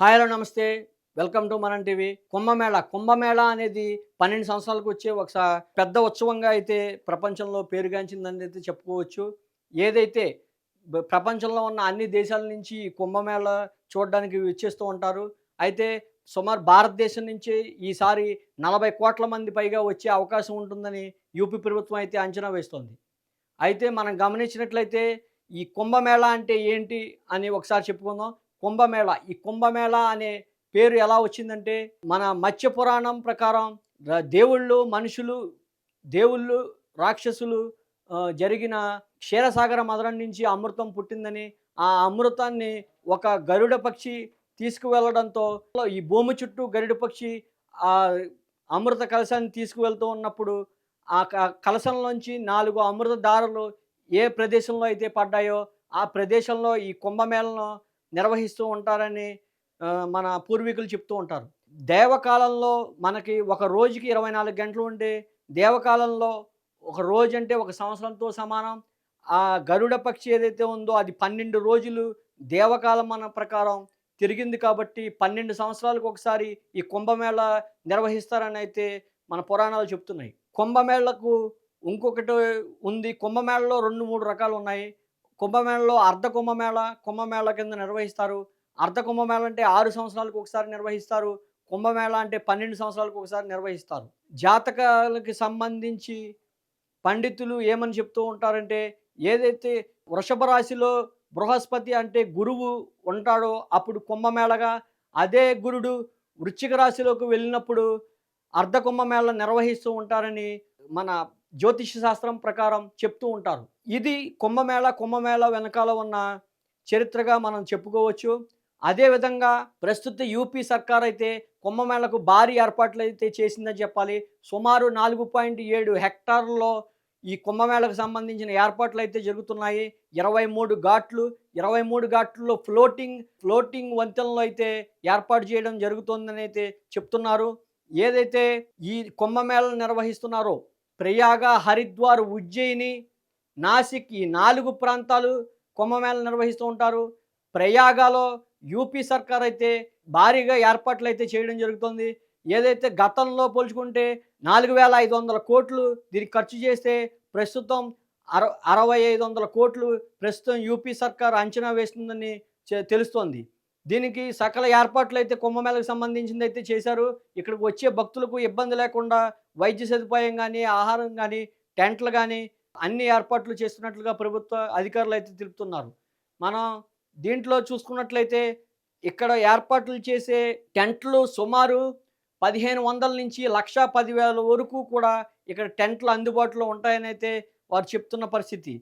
Hi hello నమస్తే. Welcome to Manam TV. Kumbh Mela. Kumbh Mela అనేది పన్నెండు సంవత్సరాలకు వచ్చే ఒక పెద్ద ఉత్సవంగా అయితే ప్రపంచంలో పేరుగాంచిందని అయితే చెప్పుకోవచ్చు. ఏదైతే ప్రపంచంలో ఉన్న అన్ని దేశాల నుంచి ఈ కుంభమేళ చూడడానికి వచ్చేస్తూ ఉంటారు. అయితే సుమారు భారతదేశం నుంచి ఈసారి నలభై కోట్ల మంది పైగా వచ్చే అవకాశం ఉంటుందని యూపీ ప్రభుత్వం అయితే అంచనా వేస్తోంది. అయితే మనం గమనించినట్లయితే ఈ కుంభమేళ అంటే ఏంటి అని ఒకసారి చెప్పుకుందాం. కుంభమేళ. ఈ కుంభమేళ అనే పేరు ఎలా వచ్చిందంటే మన మత్స్య పురాణం ప్రకారం దేవుళ్ళు మనుషులు దేవుళ్ళు రాక్షసులు జరిగిన క్షీరసాగర మదరం నుంచి అమృతం పుట్టిందని ఆ అమృతాన్ని ఒక గరుడ పక్షి తీసుకువెళ్ళడంతో ఈ భూమి చుట్టూ గరుడ పక్షి ఆ అమృత కలశాన్ని తీసుకువెళ్తూ ఉన్నప్పుడు ఆ క- కలశంలోంచి నాలుగు అమృతధారలు ఏ ప్రదేశంలో అయితే పడ్డాయో ఆ ప్రదేశంలో ఈ కుంభమేళను నిర్వహిస్తూ ఉంటారని మన పూర్వీకులు చెప్తూ ఉంటారు. దేవకాలంలో మనకి ఒక రోజుకి ఇరవై నాలుగు గంటలు ఉంటే దేవకాలంలో ఒక రోజు అంటే ఒక సంవత్సరంతో సమానం. ఆ గరుడ పక్షి ఏదైతే ఉందో అది పన్నెండు రోజులు దేవకాలం మన ప్రకారం తిరిగింది కాబట్టి పన్నెండు సంవత్సరాలకు ఒకసారి ఈ కుంభమేళ నిర్వహిస్తారని అయితే మన పురాణాలు చెప్తున్నాయి. కుంభమేళకు ఇంకొకటి ఉంది. కుంభమేళలో రెండు మూడు రకాలు ఉన్నాయి. కుంభమేళలో అర్ధ కుంభమేళ కుంభమేళ కింద నిర్వహిస్తారు. అర్ధ కుంభమేళ అంటే ఆరు సంవత్సరాలకు ఒకసారి నిర్వహిస్తారు. కుంభమేళ అంటే పన్నెండు సంవత్సరాలకు ఒకసారి నిర్వహిస్తారు. జాతకాలకి సంబంధించి పండితులు ఏమని చెప్తూ ఉంటారంటే ఏదైతే వృషభ రాశిలో బృహస్పతి అంటే గురువు ఉంటాడో అప్పుడు కుంభమేళగా అదే గురుడు వృశ్చిక రాశిలోకి వెళ్ళినప్పుడు అర్ధ కుంభమేళ నిర్వహిస్తూ ఉంటారని మన జ్యోతిష శాస్త్రం ప్రకారం చెప్తూ ఉంటారు. ఇది కుంభమేళ కుంభమేళ వెనకాల ఉన్న చరిత్రగా మనం చెప్పుకోవచ్చు. అదేవిధంగా ప్రస్తుత యూపీ సర్కార్ అయితే కుంభమేళకు భారీ ఏర్పాట్లు అయితే చేసిందని చెప్పాలి. సుమారు నాలుగు పాయింట్ ఏడు హెక్టార్లలో ఈ కుంభమేళకు సంబంధించిన ఏర్పాట్లు అయితే జరుగుతున్నాయి. ఇరవై మూడు ఘాట్లు ఇరవై మూడు ఘాట్లలో ఫ్లోటింగ్ ఫ్లోటింగ్ వంతెనలు అయితే ఏర్పాటు చేయడం జరుగుతుందని అయితే చెప్తున్నారు. ఏదైతే ఈ కుంభమేళను నిర్వహిస్తున్నారో ప్రయాగ హరిద్వార్ ఉజ్జయిని నాసిక్ ఈ నాలుగు ప్రాంతాలు కుంభమేళ నిర్వహిస్తూ ఉంటారు. ప్రయాగలో యూపీ సర్కార్ అయితే భారీగా ఏర్పాట్లు అయితే చేయడం జరుగుతుంది. ఏదైతే గతంలో పోల్చుకుంటే నాలుగు వేల ఐదు వందల కోట్లు దీనికి ఖర్చు చేస్తే ప్రస్తుతం అర అరవై ఐదు వందల కోట్లు ప్రస్తుతం యూపీ సర్కార్ అంచనా వేస్తుందని తెలుస్తోంది. దీనికి సకల ఏర్పాట్లు అయితే కుంభమేళకు సంబంధించింది అయితే చేశారు. ఇక్కడికి వచ్చే భక్తులకు ఇబ్బంది లేకుండా వైద్య సదుపాయం కానీ ఆహారం కానీ టెంట్లు కానీ అన్ని ఏర్పాట్లు చేస్తున్నట్లుగా ప్రభుత్వ అధికారులు అయితే తెలుపుతున్నారు. మనం దీంట్లో చూసుకున్నట్లయితే ఇక్కడ ఏర్పాట్లు చేసే టెంట్లు సుమారు పదిహేను వందల నుంచి లక్ష పదివేల వరకు కూడా ఇక్కడ టెంట్లు అందుబాటులో ఉంటాయని అయితే వారు చెప్తున్న పరిస్థితి.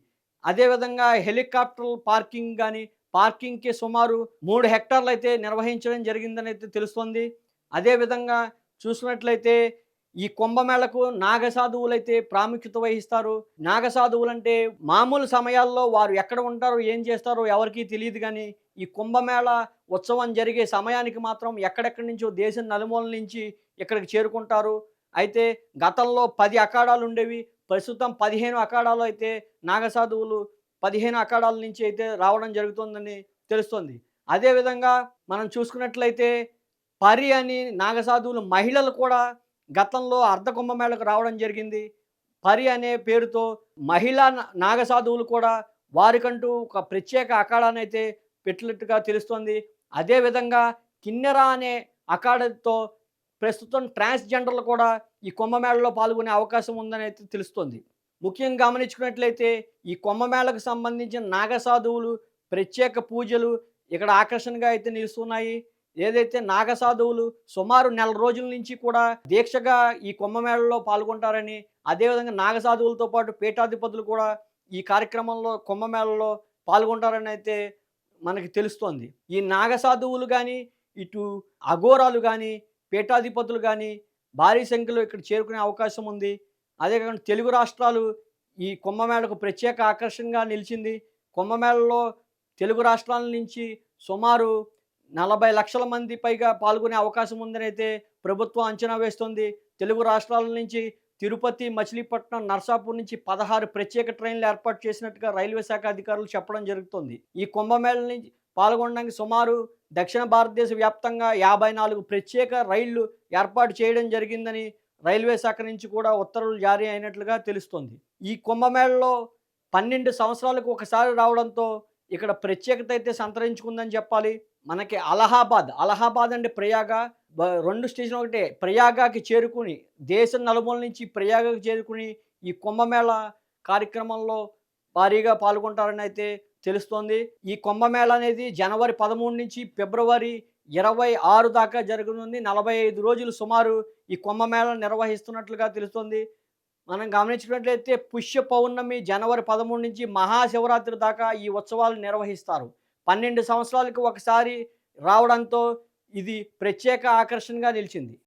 అదేవిధంగా హెలికాప్టర్ పార్కింగ్ కానీ పార్కింగ్కి సుమారు మూడు హెక్టార్లు అయితే నిర్వహించడం జరిగిందని అయితే తెలుస్తుంది. అదేవిధంగా చూసినట్లయితే ఈ కుంభమేళకు నాగసాధువులు అయితే ప్రాముఖ్యత వహిస్తారు. నాగసాధువులు అంటే మామూలు సమయాల్లో వారు ఎక్కడ ఉంటారో ఏం చేస్తారో ఎవరికీ తెలియదు కానీ ఈ కుంభమేళ ఉత్సవం జరిగే సమయానికి మాత్రం ఎక్కడెక్కడి నుంచో దేశం నలుమూల నుంచి ఇక్కడికి చేరుకుంటారు. అయితే గతంలో పది అఖాడాలు ఉండేవి. ప్రస్తుతం పదిహేను అఖాడాలు అయితే నాగసాధువులు పదిహేను అఖాడాల నుంచి అయితే రావడం జరుగుతుందని తెలుస్తుంది. అదేవిధంగా మనం చూసుకున్నట్లయితే పరి అని నాగసాధువులు మహిళలు కూడా గతంలో అర్ధ కుంభమేళకు రావడం జరిగింది. పరి అనే పేరుతో మహిళా నాగసాధువులు కూడా వారికంటూ ఒక ప్రత్యేక అఖాడాన్ని అయితే పెట్టినట్టుగా తెలుస్తోంది. అదేవిధంగా కిన్నెర అనే అఖాడతో ప్రస్తుతం ట్రాన్స్జెండర్లు కూడా ఈ కుంభమేళలో పాల్గొనే అవకాశం ఉందని అయితే తెలుస్తోంది. ముఖ్యంగా గమనించుకున్నట్లయితే ఈ కుంభమేళకు సంబంధించిన నాగసాధువులు ప్రత్యేక పూజలు ఇక్కడ ఆకర్షణగా అయితే నిలుస్తున్నాయి. ఏదైతే నాగసాధువులు సుమారు నెల రోజుల నుంచి కూడా దీక్షగా ఈ కుంభమేళలో పాల్గొంటారని అదేవిధంగా నాగసాధువులతో పాటు పీఠాధిపతులు కూడా ఈ కార్యక్రమంలో కుంభమేళలో పాల్గొంటారని అయితే మనకి తెలుస్తోంది. ఈ నాగసాధువులు కానీ ఇటు అఘోరాలు కానీ పీఠాధిపతులు కానీ భారీ సంఖ్యలో ఇక్కడ చేరుకునే అవకాశం ఉంది. అదే కాకుండా తెలుగు రాష్ట్రాలు ఈ కుంభమేళకు ప్రత్యేక ఆకర్షణగా నిలిచింది. కుంభమేళలో తెలుగు రాష్ట్రాల నుంచి సుమారు నలభై లక్షల మంది పైగా పాల్గొనే అవకాశం ఉందని అయితే ప్రభుత్వం అంచనా వేస్తుంది. తెలుగు రాష్ట్రాల నుంచి తిరుపతి మచిలీపట్నం నర్సాపూర్ నుంచి పదహారు ప్రత్యేక ట్రైన్లు ఏర్పాటు చేసినట్టుగా రైల్వే శాఖ అధికారులు చెప్పడం జరుగుతుంది. ఈ కుంభమేళ నుంచి పాల్గొనడానికి సుమారు దక్షిణ భారతదేశ వ్యాప్తంగా యాభై నాలుగు ప్రత్యేక రైళ్ళు ఏర్పాటు చేయడం జరిగిందని రైల్వే శాఖ నుంచి కూడా ఉత్తర్వులు జారీ అయినట్లుగా తెలుస్తోంది. ఈ కుంభమేళలో పన్నెండు సంవత్సరాలకు ఒకసారి రావడంతో ఇక్కడ ప్రత్యేకత అయితే సంతరించుకుందని చెప్పాలి. మనకి అలహాబాద్ అలహాబాద్ అంటే ప్రయాగ బ- రెండు స్టేషన్ ఒకటే ప్రయాగకి చేరుకుని దేశం నలుమూల నుంచి ప్రయాగకి చేరుకుని ఈ కుంభమేళ కార్యక్రమంలో భారీగా పాల్గొంటారని అయితే తెలుస్తోంది. ఈ కుంభమేళ అనేది జనవరి పదమూడు నుంచి ఫిబ్రవరి ఇరవై ఆరు దాకా జరగనుంది. నలభై ఐదు రోజులు సుమారు ఈ కుంభమేళ నిర్వహిస్తున్నట్లుగా తెలుస్తుంది. మనం గమనించినట్లయితే పుష్య పౌర్ణమి జనవరి పదమూడు నుంచి మహాశివరాత్రి దాకా ఈ ఉత్సవాలు నిర్వహిస్తారు. పన్నెండు సంవత్సరాలకు ఒకసారి రావడంతో ఇది ప్రత్యేక ఆకర్షణగా నిలిచింది.